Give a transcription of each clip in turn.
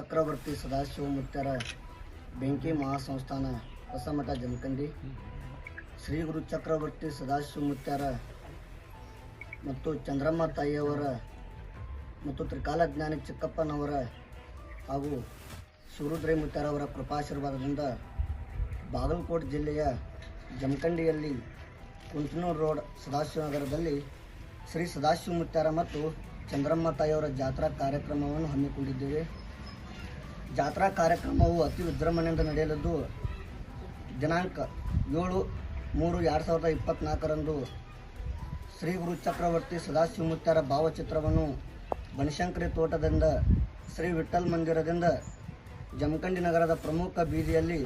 ಚಕ್ರವರ್ತಿ ಸದಾಶಿವ ಮುತ್ತರ ಬೆಂಕಿ ಮಹಾಸಂಸ್ಥಾನ ಹೊಸಮಠ ಜಮಖಂಡಿ. ಶ್ರೀ ಗುರು ಚಕ್ರವರ್ತಿ ಸದಾಶಿವ ಮುತ್ತರ ಮತ್ತು ಚಂದ್ರಮ್ಮ ತಾಯಿಯವರ ಮತ್ತು ತ್ರಿಕಾಲಜ್ಞಾನಿ ಚಿಕ್ಕಪ್ಪನವರ ಹಾಗೂ ಸೂರುದ್ರೈ ಮುತ್ಯಾರವರ ಕೃಪಾಶೀರ್ವಾದದಿಂದ ಬಾಗಲಕೋಟೆ ಜಿಲ್ಲೆಯ ಜಮಖಂಡಿಯಲ್ಲಿ ಕುಂಚನೂರು ರೋಡ್ ಸದಾಶಿವನಗರದಲ್ಲಿ ಶ್ರೀ ಸದಾಶಿವ ಮುತ್ಯಾರ ಮತ್ತು ಚಂದ್ರಮ್ಮ ತಾಯಿಯವರ ಜಾತ್ರಾ ಕಾರ್ಯಕ್ರಮವನ್ನು ಹಮ್ಮಿಕೊಂಡಿದ್ದೇವೆ. ಜಾತ್ರಾ ಕಾರ್ಯಕ್ರಮವು ಅತಿ ವಿಜೃಂಭಣೆಯಿಂದ ನಡೆಯಲಿದ್ದು, ದಿನಾಂಕ ಏಳು ಮೂರು ಎರಡು ಸಾವಿರದ ಇಪ್ಪತ್ತ್ನಾಲ್ಕರಂದು ಶ್ರೀ ಗುರು ಚಕ್ರವರ್ತಿ ಸದಾಶಿವಮೂರ್ತಿಯರ ಭಾವಚಿತ್ರವನ್ನು ಬನಶಂಕರಿ ತೋಟದಿಂದ ಶ್ರೀ ವಿಠಲ್ ಮಂದಿರದಿಂದ ಜಮಖಂಡಿ ನಗರದ ಪ್ರಮುಖ ಬೀದಿಯಲ್ಲಿ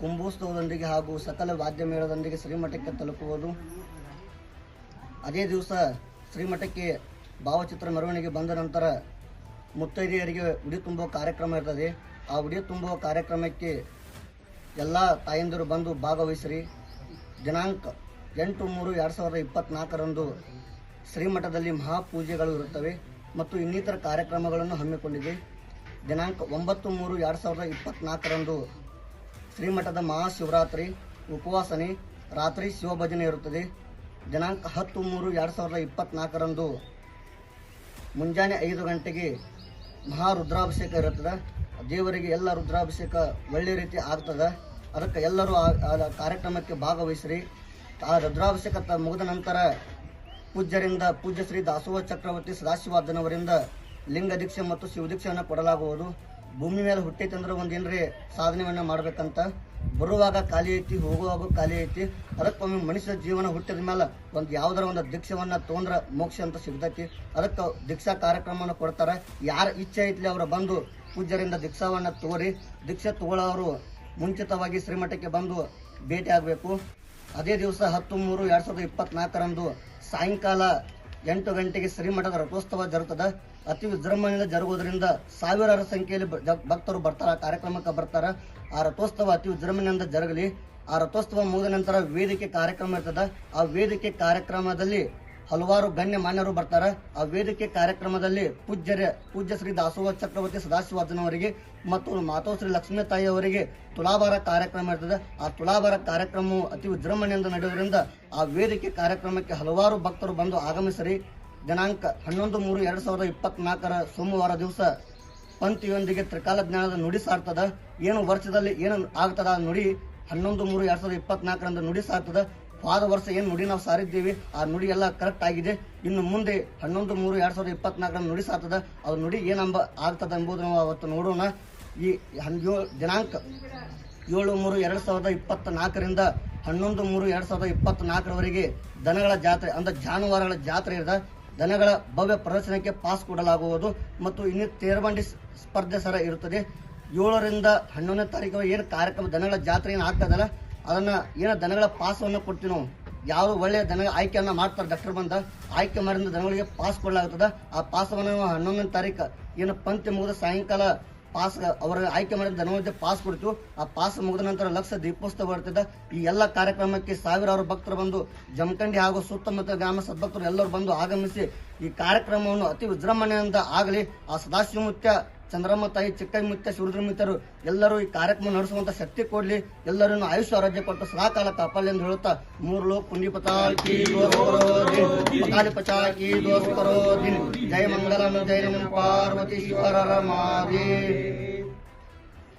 ಕುಂಭೋತ್ಸವದೊಂದಿಗೆ ಹಾಗೂ ಸಕಲ ವಾದ್ಯ ಮೇಳದೊಂದಿಗೆ ಶ್ರೀಮಠಕ್ಕೆ ತಲುಪುವುದು. ಅದೇ ದಿವಸ ಶ್ರೀಮಠಕ್ಕೆ ಭಾವಚಿತ್ರ ಮೆರವಣಿಗೆ ಬಂದ ನಂತರ ಮುತ್ತೈದೆಯರಿಗೆ ಉಡಿ ತುಂಬುವ ಕಾರ್ಯಕ್ರಮ ಇರ್ತದೆ. ಆ ಉಡಿ ತುಂಬುವ ಕಾರ್ಯಕ್ರಮಕ್ಕೆ ಎಲ್ಲ ತಾಯಂದಿರು ಬಂದು ಭಾಗವಹಿಸಿರಿ. ದಿನಾಂಕ ಎಂಟು ಮೂರು ಎರಡು ಸಾವಿರದ ಇಪ್ಪತ್ತ್ನಾಲ್ಕರಂದು ಶ್ರೀಮಠದಲ್ಲಿ ಮಹಾಪೂಜೆಗಳು ಇರುತ್ತವೆ ಮತ್ತು ಇನ್ನಿತರ ಕಾರ್ಯಕ್ರಮಗಳನ್ನು ಹಮ್ಮಿಕೊಂಡಿದೆ. ದಿನಾಂಕ ಒಂಬತ್ತು ಮೂರು ಎರಡು ಸಾವಿರದ ಇಪ್ಪತ್ತ್ನಾಲ್ಕರಂದು ಶ್ರೀಮಠದ ಮಹಾಶಿವರಾತ್ರಿ, ಉಪವಾಸನೆ, ರಾತ್ರಿ ಶಿವಭಜನೆ ಇರುತ್ತದೆ. ದಿನಾಂಕ ಹತ್ತು ಮೂರು ಎರಡು ಸಾವಿರದ ಇಪ್ಪತ್ತ್ನಾಲ್ಕರಂದು ಮುಂಜಾನೆ ಐದು ಗಂಟೆಗೆ ಮಹಾ ರುದ್ರಾಭಿಷೇಕ ಇರುತ್ತದೆ ದೇವರಿಗೆ ಎಲ್ಲ ರುದ್ರಾಭಿಷೇಕ ಒಳ್ಳೆ ರೀತಿ ಆಗ್ತದೆ. ಅದಕ್ಕೆ ಎಲ್ಲರೂ ಕಾರ್ಯಕ್ರಮಕ್ಕೆ ಭಾಗವಹಿಸ್ರಿ. ಆ ರುದ್ರಾಭಿಷೇಕ ಮುಗಿದ ನಂತರ ಪೂಜ್ಯರಿಂದ ಪೂಜ್ಯ ಶ್ರೀ ದಾಸೋಹ ಚಕ್ರವರ್ತಿ ಸದಾಶಿವಾದನವರಿಂದ ಲಿಂಗ ದೀಕ್ಷೆ ಮತ್ತು ಶಿವ ದೀಕ್ಷೆಯನ್ನು ಕೊಡಲಾಗುವುದು. ಭೂಮಿ ಮೇಲೆ ಹುಟ್ಟೈತಂದ್ರೆ ಒಂದು ಏನ್ರಿ ಸಾಧನೆಯನ್ನ ಮಾಡ್ಬೇಕಂತ? ಬರುವಾಗ ಖಾಲಿ ಐತಿ, ಹೋಗುವಾಗ ಖಾಲಿ ಐತಿ. ಅದಕ್ಕೊಮ್ಮೆ ಮನುಷ್ಯ ಜೀವನ ಹುಟ್ಟಿದ ಮೇಲೆ ಒಂದು ಯಾವ್ದಾರ ಒಂದು ದೀಕ್ಷವನ್ನು ತೊಗೊಂಡ್ರ ಮೋಕ್ಷ ಅಂತ ಸಿಗ್ತೈತಿ. ಅದಕ್ಕೆ ದೀಕ್ಷಾ ಕಾರ್ಯಕ್ರಮವನ್ನು ಕೊಡ್ತಾರೆ. ಯಾರ ಇಚ್ಛೆ ಐತ್ಲಿ ಅವರು ಬಂದು ಪೂಜ್ಯರಿಂದ ದೀಕ್ಷಾವನ್ನು ತೋರಿ, ದೀಕ್ಷೆ ತಗೊಳ್ಳೋರು ಮುಂಚಿತವಾಗಿ ಶ್ರೀಮಠಕ್ಕೆ ಬಂದು ಭೇಟಿ ಆಗಬೇಕು. ಅದೇ ದಿವಸ ಹತ್ತು ಮೂರು ಎರಡು ಸಾವಿರದ ಇಪ್ಪತ್ನಾಲ್ಕರಂದು ಸಾಯಂಕಾಲ ಎಂಟು ಗಂಟೆಗೆ ಶ್ರೀಮಠದ ರಥೋತ್ಸವ ಜರುಗುತ್ತದೆ. ಅತಿ ವಿಜೃಂಭಣೆಯಿಂದ ಜರುಗುವುದರಿಂದ ಸಾವಿರಾರು ಸಂಖ್ಯೆಯಲ್ಲಿ ಭಕ್ತರು ಬರ್ತಾರೆ ಕಾರ್ಯಕ್ರಮಕ್ಕೆ ಬರ್ತಾರೆ. ಆ ರಥೋತ್ಸವ ಅತಿ ವಿಜೃಂಭಣೆಯಿಂದ ಜರಗಲಿ. ಆ ರಥೋತ್ಸವ ಮುಗಿದ ನಂತರ ವೇದಿಕೆ ಕಾರ್ಯಕ್ರಮ ಇರ್ತದೆ. ಆ ವೇದಿಕೆ ಕಾರ್ಯಕ್ರಮದಲ್ಲಿ ಹಲವಾರು ಗಣ್ಯ ಮಾನ್ಯರು ಬರ್ತಾರೆ. ಆ ವೇದಿಕೆ ಕಾರ್ಯಕ್ರಮದಲ್ಲಿ ಪೂಜ್ಯರ ಪೂಜ್ಯ ಶ್ರೀ ದಾಸೋಹ ಚಕ್ರವರ್ತಿ ಸದಾಶಿವಾದನವರಿಗೆ ಮತ್ತು ಮಾತೋ ಶ್ರೀ ಲಕ್ಷ್ಮೀ ತಾಯಿ ಅವರಿಗೆ ತುಲಾಭಾರ ಕಾರ್ಯಕ್ರಮ ಇರ್ತದೆ. ಆ ತುಲಾಭಾರ ಕಾರ್ಯಕ್ರಮವು ಅತಿ ವಿಜೃಂಭಣೆಯಿಂದ ನಡೆಯುವುದರಿಂದ ಆ ವೇದಿಕೆ ಕಾರ್ಯಕ್ರಮಕ್ಕೆ ಹಲವಾರು ಭಕ್ತರು ಬಂದು ಆಗಮಿಸಿರಿ. ದಿನಾಂಕ ಹನ್ನೊಂದು ಮೂರು ಎರಡು ಸಾವಿರದ ಇಪ್ಪತ್ನಾಲ್ಕರ ಸೋಮವಾರ ದಿವಸ ಪಂಥಿಯೊಂದಿಗೆ ತ್ರಿಕಾಲ ಜ್ಞಾನದ ನುಡಿ ಸಾರ್ತದ. ಏನು ವರ್ಷದಲ್ಲಿ ಏನು ಆಗ್ತದ ನುಡಿ ಹನ್ನೊಂದು ಮೂರು ಎರಡು ಸಾವಿರದ ಇಪ್ಪತ್ನಾಲ್ಕರಂದು ನುಡಿ ಸಾರ್ತದ. ಹೋದ ವರ್ಷ ಏನು ನುಡಿ ನಾವು ಸಾರಿದ್ದೀವಿ, ಆ ನುಡಿ ಎಲ್ಲ ಕರೆಕ್ಟ್ ಆಗಿದೆ. ಇನ್ನು ಮುಂದೆ ಹನ್ನೊಂದು ಮೂರು ಎರಡು ಸಾವಿರದ ಇಪ್ಪತ್ನಾಲ್ಕರ ನುಡಿ ಸಾರ್ತದ ಅದು ನುಡಿ ಏನಂಬ ಆಗ್ತದೆ ಎಂಬುದು ನಾವು ಅವತ್ತು ನೋಡೋಣ. ಈ ಹನ್- ಏಳ್- ದಿನಾಂಕ ಏಳು ಮೂರು ಎರಡು ಸಾವಿರದ ಇಪ್ಪತ್ತ ನಾಲ್ಕರಿಂದ ಹನ್ನೊಂದು ಮೂರು ಎರಡು ಸಾವಿರದ ಇಪ್ಪತ್ನಾಲ್ಕರವರೆಗೆ ದನಗಳ ಜಾತ್ರೆ, ಅಂದರೆ ಜಾನುವಾರುಗಳ ಜಾತ್ರೆ ಇರದ ದನಗಳ ಭವ್ಯ ಪ್ರದರ್ಶನಕ್ಕೆ ಪಾಸ್ ಕೊಡಲಾಗುವುದು ಮತ್ತು ಇನ್ನು ತೇರ್ಬಂಡಿ ಸ್ಪರ್ಧೆ ಸರ ಇರುತ್ತದೆ. ಏಳರಿಂದ ಹನ್ನೊಂದನೇ ತಾರೀಕು ಏನು ಕಾರ್ಯಕ್ರಮ, ದನಗಳ ಜಾತ್ರೆ ಏನು ಆಗ್ತದಲ್ಲ ಅದನ್ನ ಏನ ದನಗಳ ಪಾಸವನ್ನು ಕೊಡ್ತೀವಿ ನಾವು ಯಾರು ಒಳ್ಳೆಯ ದನ ಆಯ್ಕೆಯನ್ನ ಮಾಡ್ತಾರೆ. ಡಾಕ್ಟರ್ ಬಂದ ಆಯ್ಕೆ ಮಾಡಿದ ದನಗಳಿಗೆ ಪಾಸ್ ಕೊಡಲಾಗುತ್ತದೆ ಆ ಪಾಸವನ್ನು ಹನ್ನೊಂದನೇ ತಾರೀಕು ಏನು ಪಂಕ್ತಿ ಮುಗಿದ ಸಾಯಂಕಾಲ ಪಾಸ್ ಅವರ ಆಯ್ಕೆ ಮಾಡಿದ ದನಗಳಿಗೆ ಪಾಸ್ ಕೊಡ್ತೀವಿ ಆ ಪಾಸ್ ಮುಗಿದ ನಂತರ ಲಕ್ಷ ದೀಪೋತ್ಸವ ಬರ್ತದೆ ಈ ಎಲ್ಲ ಕಾರ್ಯಕ್ರಮಕ್ಕೆ ಸಾವಿರಾರು ಭಕ್ತರು ಬಂದು ಜಮಖಂಡಿ ಹಾಗೂ ಸುತ್ತಮುತ್ತ ಗ್ರಾಮ ಸದ್ಭಕ್ತರು ಎಲ್ಲರೂ ಬಂದು ಆಗಮಿಸಿ ಈ ಕಾರ್ಯಕ್ರಮವನ್ನು ಅತಿ ವಿಜೃಂಭಣೆಯಿಂದ ಆಗಲಿ, ಆ ಸದಾಶಿವಮುತ್ಯ ಚಂದ್ರಮ್ಮ ತಾಯಿ ಚಿಕ್ಕಮ್ಮುತ್ಯ ಶಿವರುದ್ರಮಿತ್ಯರು ಎಲ್ಲರೂ ಈ ಕಾರ್ಯಕ್ರಮ ನಡೆಸುವಂತ ಶಕ್ತಿ ಕೊಡ್ಲಿ. ಎಲ್ಲರೂ ಆಯುಷ್ ಆರೋಗ್ಯ ಕೊಟ್ಟು ಸದಾಕಾಲ ಕಾಪಾಡಲಿ ಎಂದು ಹೇಳುತ್ತಾ ಮೂರು ಲೋಕ ಪುಂಡಿ ಪತಾಕಿ ಪಚಾಕಿ ದೋಸ್ ಕರೋ ದಿನ್ ಜಯ ಮಂಗಲಂ ಜಯ ಪಾರ್ವತಿ ಶಿವರ ಮಾದೇ